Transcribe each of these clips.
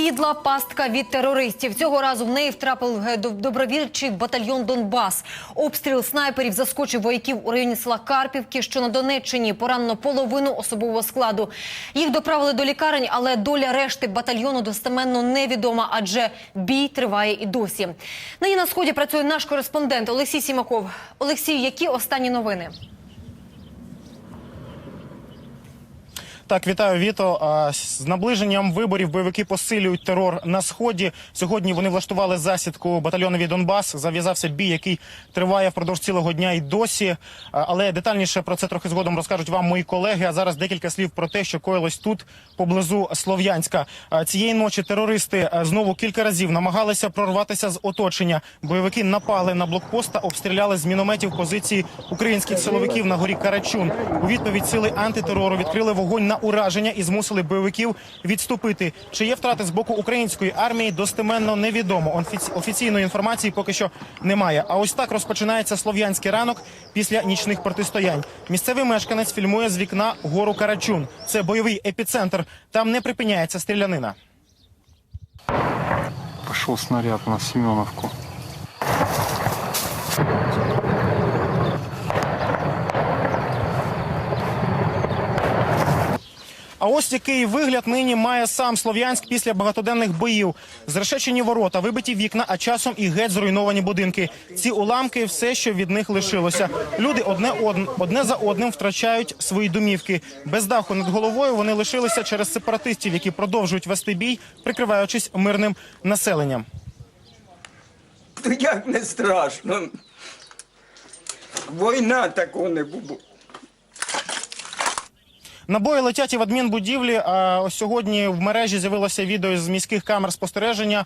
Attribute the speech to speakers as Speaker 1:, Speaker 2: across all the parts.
Speaker 1: підла пастка від терористів. Цього разу в неї втрапив е, доб- добровільчий батальйон Донбас. Обстріл снайперів заскочив вояків у районі села Карпівки, що на Донеччині. Поранено половину особового складу. Їх доправили до лікарень, але доля решти батальйону достеменно невідома, адже бій триває і досі. Нині на сході працює наш кореспондент Олексій Сімаков. Олексій, які останні новини?
Speaker 2: Так, вітаю Віто. З наближенням виборів бойовики посилюють терор на сході. Сьогодні вони влаштували засідку батальйонові Донбас. Зав'язався бій, який триває впродовж цілого дня і досі. Але детальніше про це трохи згодом розкажуть вам мої колеги. А зараз декілька слів про те, що коїлось тут поблизу Слов'янська. Цієї ночі терористи знову кілька разів намагалися прорватися з оточення. Бойовики напали на блокпост та обстріляли з мінометів позиції українських силовиків на горі Карачун. У відповідь сили антитерору відкрили вогонь на ураження і змусили бойовиків відступити. Чи є втрати з боку української армії, достеменно невідомо. Офіційної інформації поки що немає. А ось так розпочинається слов'янський ранок після нічних протистоянь. Місцевий мешканець фільмує з вікна гору Карачун. Це бойовий епіцентр. Там не припиняється стрілянина.
Speaker 3: Пошел снаряд на Семеновку.
Speaker 2: А ось який вигляд нині має сам Слов'янськ після багатоденних боїв. Зрешечені ворота, вибиті вікна, а часом і геть зруйновані будинки. Ці уламки все, що від них лишилося. Люди одне одн- одне за одним втрачають свої домівки. Без даху над головою вони лишилися через сепаратистів, які продовжують вести бій, прикриваючись мирним населенням.
Speaker 4: То як не страшно. Війна такого не було.
Speaker 2: Набої летять і в адмінбудівлі. Ось сьогодні в мережі з'явилося відео з міських камер спостереження.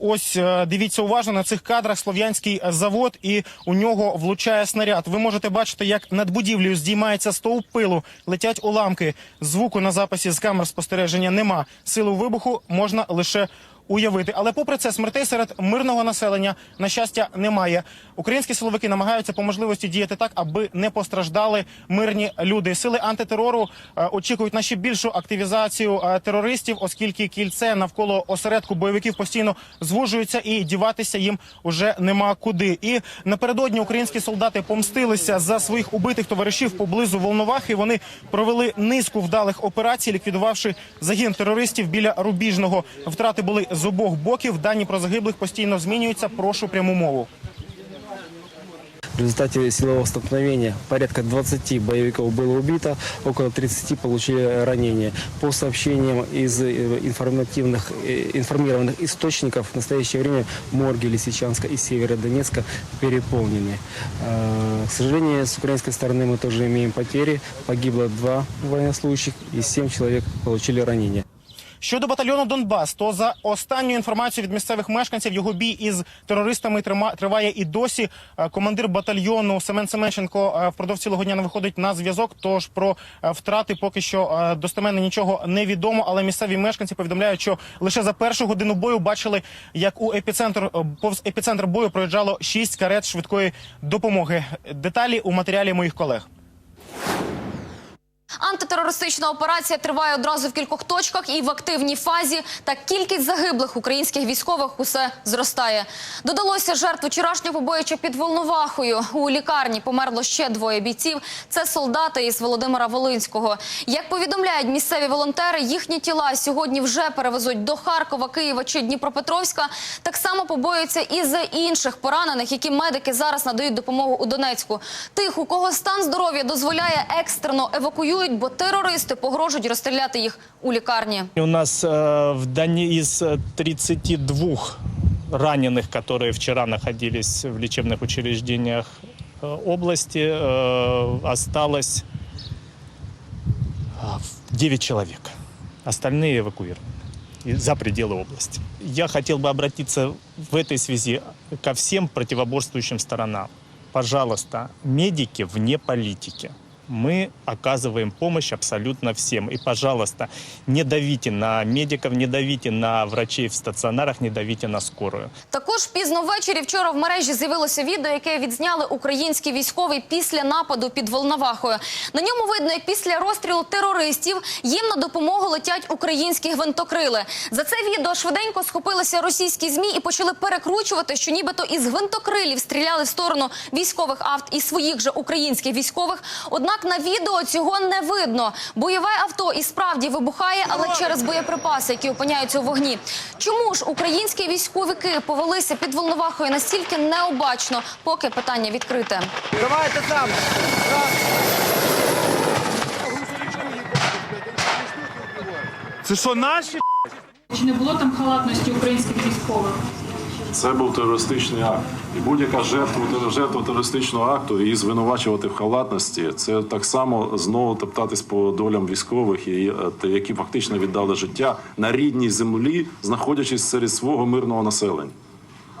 Speaker 2: Ось е, дивіться уважно на цих кадрах слов'янський завод, і у нього влучає снаряд. Ви можете бачити, як над будівлею здіймається стовп пилу, летять уламки. Звуку на записі з камер спостереження нема. Силу вибуху можна лише. Уявити, але попри це смертей серед мирного населення на щастя немає. Українські силовики намагаються по можливості діяти так, аби не постраждали мирні люди. Сили антитерору е, очікують на ще більшу активізацію е, терористів, оскільки кільце навколо осередку бойовиків постійно звужується і діватися їм уже нема куди. І напередодні українські солдати помстилися за своїх убитих товаришів поблизу Волновахи. Вони провели низку вдалих операцій, ліквідувавши загін терористів біля рубіжного. Втрати були з обох боків. Дані про загиблих постійно змінюються. Прошу пряму мову.
Speaker 5: В результате силового столкновения порядка 20 боевиков было убито, около 30 получили ранения. По сообщениям из э, информативных, э, информированных источников, в настоящее время морги Лисичанска и Северодонецка переполнены. Э, К сожалению, с украинской стороны мы тоже имеем потери. Погибло два военнослужащих и 7 человек получили ранения.
Speaker 2: Щодо батальйону Донбас, то за останньою інформацією від місцевих мешканців його бій із терористами триває і досі. Е, Командир батальйону Семен Семенченко е, впродовж цілого дня не виходить на зв'язок. Тож про е, втрати поки що достеменно нічого не відомо. Але місцеві мешканці повідомляють, що лише за першу годину бою бачили, як у епіцентр повз епіцентр бою проїжджало шість карет швидкої допомоги. Деталі у матеріалі моїх колег.
Speaker 6: Антитерористична операція триває одразу в кількох точках і в активній фазі. Та кількість загиблих українських військових усе зростає. Додалося жертв вчорашнього побоїча під Волновахою. У лікарні померло ще двоє бійців. Це солдати із Володимира Волинського. Як повідомляють місцеві волонтери, їхні тіла сьогодні вже перевезуть до Харкова, Києва чи Дніпропетровська. Так само побоюються і за інших поранених, які медики зараз надають допомогу у Донецьку. Тих, у кого стан здоров'я дозволяє екстрено евакуюють, бо терористи погрожують розстріляти їх у лікарні.
Speaker 7: У нас э, в Доне из э, 32 раненых, которые вчера находились в лечебных учреждениях э, области, э, осталось э, 9 человек. Остальные эвакуированы и за пределы области. Я хотел бы обратиться в этой связи ко всем противоборствующим сторонам. Пожалуйста, медики вне политики. Мы оказываем помощь абсолютно всем. И, пожалуйста, не давите на медиков, не давите на врачей в стационарах, не давите на скорую.
Speaker 6: Також пізно ввечері вчора в мережі з'явилося відео, яке відзняли українські військові після нападу під Волновахою. На ньому видно, як після розстрілу терористів їм на допомогу летять українські гвинтокрили. За це відео швиденько схопилися російські змі і почали перекручувати, що нібито із гвинтокрилів стріляли в сторону військових авт і своїх же українських військових. Однак на відео цього не видно. Бойове авто і справді вибухає, але через боєприпаси, які опиняються у вогні. Чому ж українські військовики повелися під Волновахою настільки необачно, поки питання відкрите.
Speaker 8: Це що наші?
Speaker 9: Чи не було там халатності українських військових?
Speaker 10: Це був терористичний акт. І будь-яка жертва, жертва терористичного акту її звинувачувати в халатності, це так само знову топтатись по долям військових, е, які фактично віддали життя на рідній землі, знаходячись серед свого мирного населення.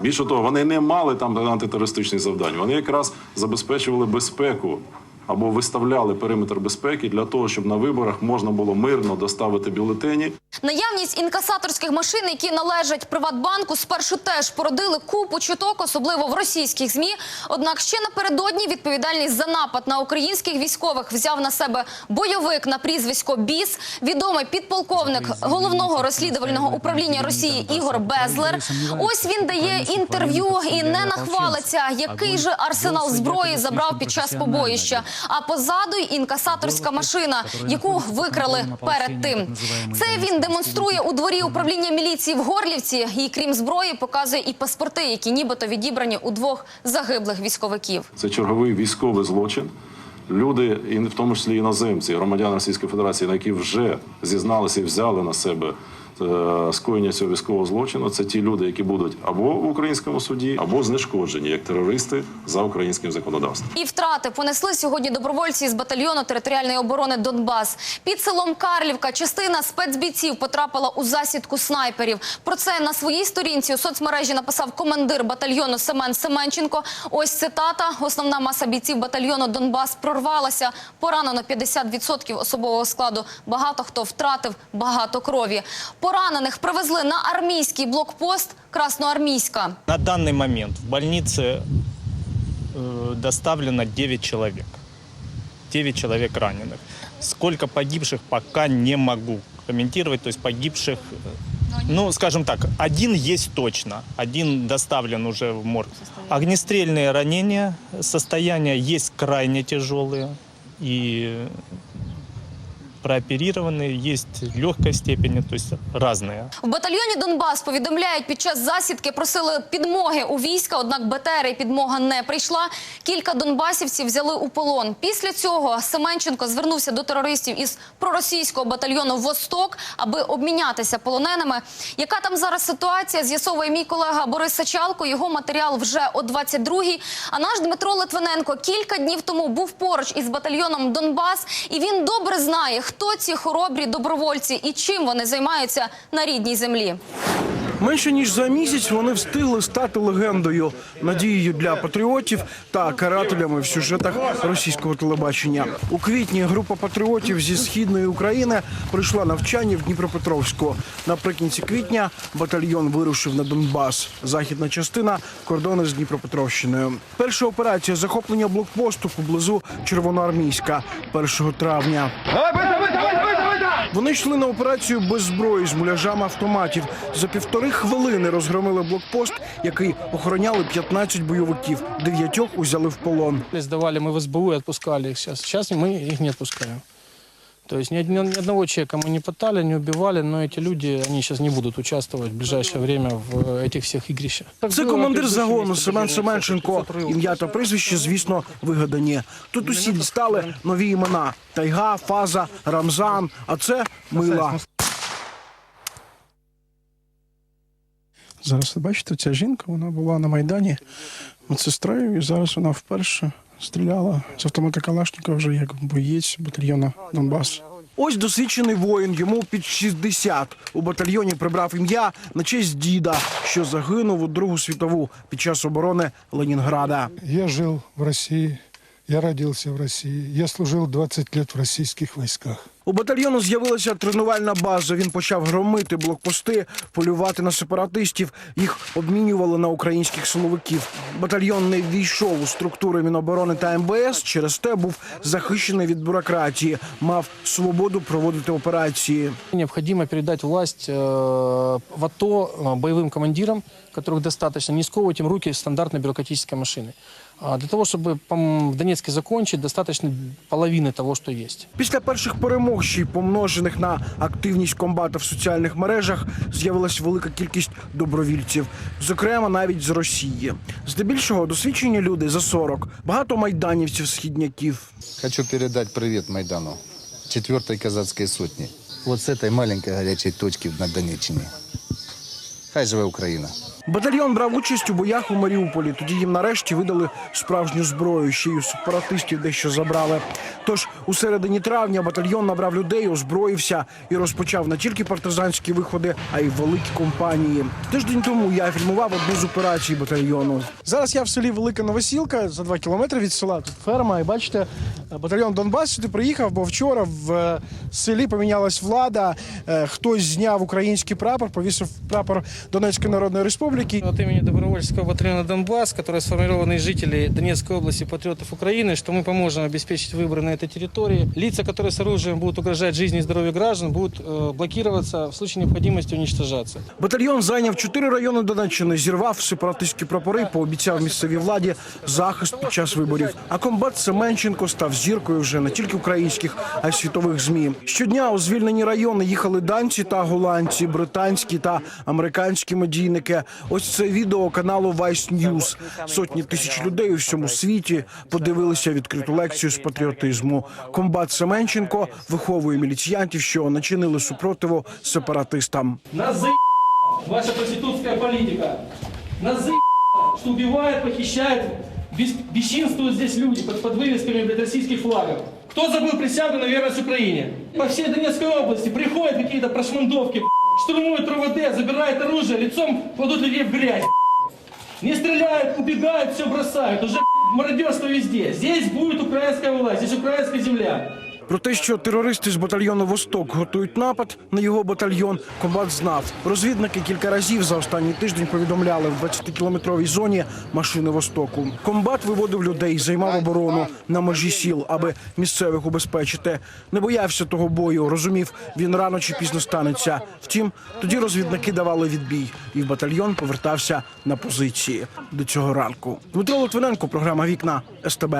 Speaker 10: Більше того, вони не мали там антитерористичних завдань. Вони якраз забезпечували безпеку або виставляли периметр безпеки для того, щоб на виборах можна було мирно доставити бюлетені.
Speaker 6: Наявність інкасаторських машин, які належать Приватбанку, спершу теж породили купу чуток, особливо в російських змі. Однак ще напередодні відповідальність за напад на українських військових взяв на себе бойовик на прізвисько Біс, відомий підполковник головного розслідувального управління Росії Ігор Безлер. Ось він дає інтерв'ю і не нахвалиться, який же арсенал зброї забрав під час побоїща. А позаду й інкасаторська машина, яку викрали перед тим. Це він демонструє у дворі управління міліції в Горлівці. І крім зброї, показує і паспорти, які нібито відібрані у двох загиблих військовиків.
Speaker 10: Це черговий військовий злочин. Люди, і в тому числі іноземці, громадяни Російської Федерації, на які вже зізналися і взяли на себе скоєння цього військового злочину, це ті люди, які будуть або в українському суді, або знешкоджені як терористи за українським законодавством.
Speaker 6: І втрати понесли сьогодні добровольці з батальйону територіальної оборони Донбас. Під селом Карлівка частина спецбійців потрапила у засідку снайперів. Про це на своїй сторінці у соцмережі написав командир батальйону Семен Семенченко. Ось цитата: основна маса бійців батальйону Донбас прорвалася. Поранено 50% особового складу. Багато хто втратив багато крові. Поранених привезли на армійський блокпост Красноармійська.
Speaker 7: На данный момент в больнице э, доставлено 9 человек. 9 человек раненых. Сколько погибших пока не могу комментировать. То есть погибших, э, ну, скажем так, один есть точно. Один доставлен уже в морг. Огнестрельные ранения, состояния есть крайне тяжелые. И прооперированные, есть легкой степени, то есть разные.
Speaker 6: В батальйоні Донбас повідомляють, під час засідки просили підмоги у війська, однак БТР і підмога не прийшла. Кілька донбасівців взяли у полон. Після цього Семенченко звернувся до терористів із проросійського батальйону Восток, аби обмінятися полоненими. Яка там зараз ситуація? З'ясовує мій колега Борис Сачалко. Його матеріал вже о 22-й. А наш Дмитро Литвиненко кілька днів тому був поруч із батальйоном Донбас, і він добре знає, хто ці хоробрі добровольці і чим вони займаються на рідній землі.
Speaker 8: Менше ніж за місяць вони встигли стати легендою, надією для патріотів та карателями в сюжетах російського телебачення. У квітні група патріотів зі східної України прийшла навчання в Дніпропетровську. Наприкінці квітня батальйон вирушив на Донбас. Західна частина кордони з Дніпропетровщиною. Перша операція захоплення блокпосту поблизу Червоноармійська 1 травня. Вони йшли на операцію без зброї з муляжами автоматів. За півтори хвилини розгромили блокпост, який охороняли 15 бойовиків. Дев'ятьох узяли в полон.
Speaker 5: Здавали ми в СБУ и отпускали их сейчас. Сейчас мы их не отпускаем. То есть ни, одни- ни одного человека мы не пытали, не убивали, но эти люди, они сейчас не будут участвовать в ближайшее время в э, этих всех игрищах.
Speaker 8: Це командир загону Семен Семенченко. Ім'я та прізвище, звісно, вигадані. Тут усі дістали нові імена: Тайга, Фаза, Рамзан. А це Мила.
Speaker 11: Зараз бачите, ця жінка вона була на Майдані медсестрою, і зараз вона вперше стріляла з автомата Калашникова вже як боєць батальйона Донбас.
Speaker 8: Ось досвідчений воїн, йому під 60. У батальйоні прибрав ім'я на честь діда, що загинув у Другу світову під час оборони Ленінграда.
Speaker 11: Я жив в Росії Я родився в Росії, Я служив 20 років в російських войсках.
Speaker 8: У батальйону з'явилася тренувальна база. Він почав громити блокпости, полювати на сепаратистів. Їх обмінювали на українських силовиків. Батальйон не ввійшов у структури Міноборони та МБС. Через те був захищений від бюрократії, мав свободу проводити операції.
Speaker 5: Необходимо передать власть э, в АТО э, боевым командирам, которых достаточно, не сковывать им руки стандартной бюрократической машины. А Для того, чтобы пом- в Донецке закончить, достаточно половины того, что есть.
Speaker 8: Після перших перемог, ще помножених на активність комбата в соціальних мережах, з'явилась велика кількість добровільців, зокрема навіть з Росії. Здебільшого досвідчені люди за 40, багато майданівців, східняків.
Speaker 12: Хочу передать привет Майдану, 4-й казацкой сотни. Вот с этой маленькой горячей точки на Донеччине. Хай живе Україна.
Speaker 8: Батальйон брав участь у боях у Маріуполі. Тоді їм нарешті видали справжню зброю. Ще й у сепаратистів дещо забрали. Тож у середині травня батальйон набрав людей, озброївся і розпочав не тільки партизанські виходи, а й великі компанії. Тиждень тому я фільмував одну з операцій батальйону.
Speaker 11: Зараз я в селі Велика Новосілка за 2 кілометри від села. Тут ферма. І бачите, батальйон Донбас сюди приїхав, бо вчора в е, селі помінялась влада. Е, Хтось зняв український прапор, повісив прапор Донецької Народної Республіки
Speaker 5: От имени добровольческого батальона «Донбасс», который сформирован из жителей Донецкой области, патриотов Украины, что мы поможем обеспечить выборы на этой территории. Лица, которые с оружием будут угрожать жизни и здоровью граждан, будут э, блокироваться, в случае необходимости уничтожаться.
Speaker 8: Батальйон зайняв чотири райони Донеччини, зірвав сепаратистські прапори, пообіцяв місцевій владі захист під час виборів. А комбат Семенченко став зіркою вже не тільки українських, а й світових змі. Щодня у звільнені райони їхали данці та голландці, британські та американські медійники. Ось це відео каналу Vice News. Сотні тисяч людей у всьому світі подивилися відкриту лекцію з патріотизму. Комбат Семенченко виховує міліціянтів, що начинили супротиву сепаратистам.
Speaker 5: За ваша проститутская политика. Нас за что убивает, похищает, бесчинствуют здесь люди под, под вывесками блядь, российских флагов. Кто забыл присягу на верность Украине? По всей Донецкой области приходят какие-то прошмандовки, штурмуют РУВД, забирают оружие, лицом кладут людей в грязь. Не стреляют, убегают, все бросают. Уже мародерство везде. Здесь будет украинская власть, здесь украинская земля.
Speaker 8: Про те, що терористи з батальйону Восток готують напад на його батальйон, комбат знав. Розвідники кілька разів за останній тиждень повідомляли в 20-кілометровій зоні машини Востоку. Комбат виводив людей, займав оборону на межі сіл, аби місцевих убезпечити. Не боявся того бою, розумів, він рано чи пізно станеться. Втім, тоді розвідники давали відбій, і в батальйон повертався на позиції до цього ранку. Дмитро Литвиненко, програма Вікна СТБ.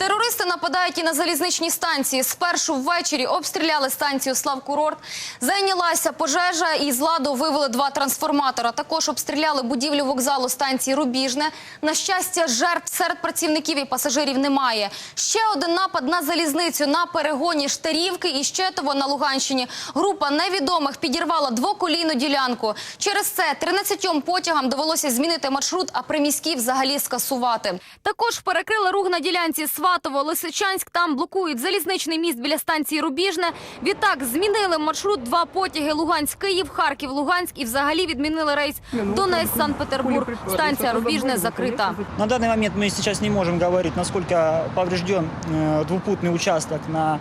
Speaker 6: Терористи нападають і на залізничні станції. Спершу ввечері обстріляли станцію Славкурорт. Зайнялася пожежа і з ладу вивели два трансформатора. Також обстріляли будівлю вокзалу станції Рубіжне. На щастя, жертв серед працівників і пасажирів немає. Ще один напад на залізницю на перегоні Штарівки і Щетово на Луганщині. Група невідомих підірвала двоколійну ділянку. Через це 13 потягам довелося змінити маршрут, а приміські взагалі скасувати. Також перекрили рух на ділянці Сватово-Лисичанськ. Там блокують залізничний міст біля станції Рубіжне. Відтак змінили маршрут два потяги Луганськ-Київ, Харків-Луганськ і взагалі відмінили рейс Донець-Санкт-Петербург. Станція Рубіжне закрита.
Speaker 5: На данный момент мы сейчас не можем говорить, насколько поврежден э, двупутный участок на,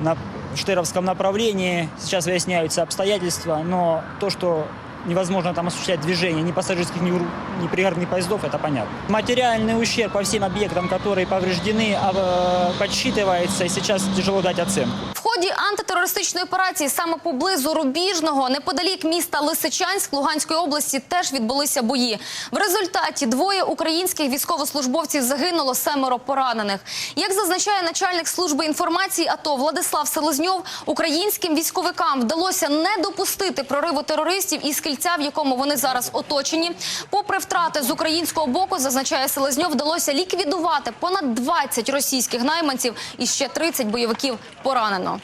Speaker 5: на Штыровском направлении. Сейчас выясняются обстоятельства, но то, что невозможно там осуществлять движение ни пассажирских, ни, гру- ни пригородных поездов, это понятно. Материальный ущерб по всем объектам, которые повреждены, а, э, подсчитывается, и сейчас тяжело дать оценку.
Speaker 6: Ході антитерористичної операції саме поблизу Рубіжного, неподалік міста Лисичанськ Луганської області, теж відбулися бої. В результаті двоє українських військовослужбовців загинуло, семеро поранених. Як зазначає начальник служби інформації АТО Владислав Селезньов, українським військовикам вдалося не допустити прориву терористів із кільця, в якому вони зараз оточені. Попри втрати з українського боку, зазначає Селезньов, вдалося ліквідувати понад 20 російських найманців і ще 30 бойовиків поранено.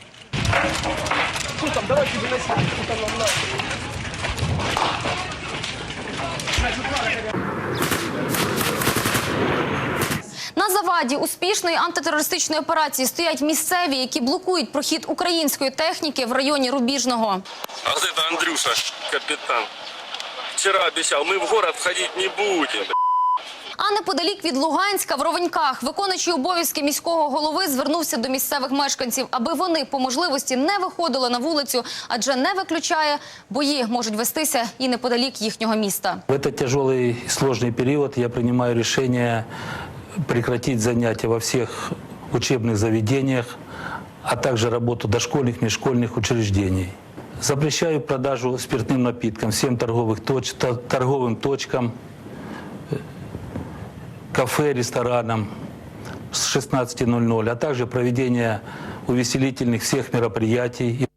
Speaker 6: На заваді успішної антитерористичної операції стоять місцеві, які блокують прохід української техніки в районі Рубіжного.
Speaker 13: А это Андрюша, капитан. Вчера обещал, мы в город входить не будем.
Speaker 6: А неподалік від Луганська в Ровеньках виконуючий обов'язки міського голови звернувся до місцевих мешканців, аби вони по можливості не виходили на вулицю, адже не виключає, бої можуть вестися і неподалік їхнього міста.
Speaker 14: В этот тяжелый и сложный период я принимаю решение прекратить занятия во всех учебных заведениях, а также работу дошкольных, межшкольных учреждений. Запрещаю продажу спиртным напиткам всем торговых точ- та- торговым точкам, э, кафе, ресторанам с 16.00, а также проведение увеселительных всех мероприятий.